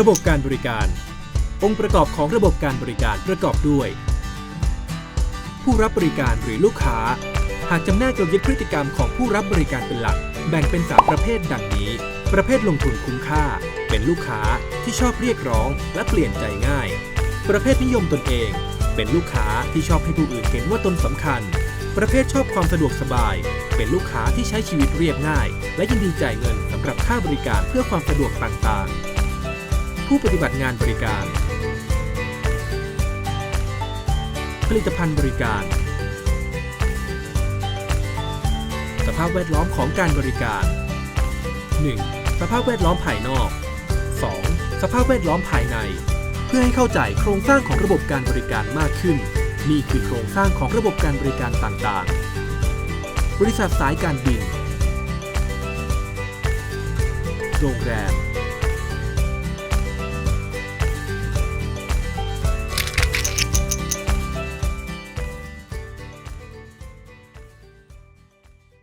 ระบบการบริการ องค์ประกอบของระบบการบริการประกอบด้วย ผู้รับบริการหรือลูกค้า หากจำแนกเรายึดพฤติกรรมของผู้รับบริการเป็นหลัก แบ่งเป็น 3 ประเภทดังนี้ ประเภทลงทุนคุ้มค่า เป็นลูกค้าที่ชอบเรียกร้องและเปลี่ยนใจง่าย ประเภทนิยมตนเอง เป็นลูกค้าที่ชอบให้ผู้อื่นเห็นว่าตนสำคัญ ประเภทชอบความสะดวกสบาย เป็นลูกค้าที่ใช้ชีวิตเรียบง่าย และยินดีจ่ายเงินสำหรับค่าบริการเพื่อความสะดวกต่างๆ ผู้ปฏิบัติงานบริการ ผลิตภัณฑ์บริการ สภาพแวดล้อมของการบริการ 1. สภาพแวดล้อมภายนอก 2. สภาพแวดล้อมภายใน เพื่อให้เข้าใจโครงสร้างของระบบการบริการมากขึ้น นี่คือโครงสร้างของระบบการบริการต่างๆ บริษัทสายการบิน โรงแรม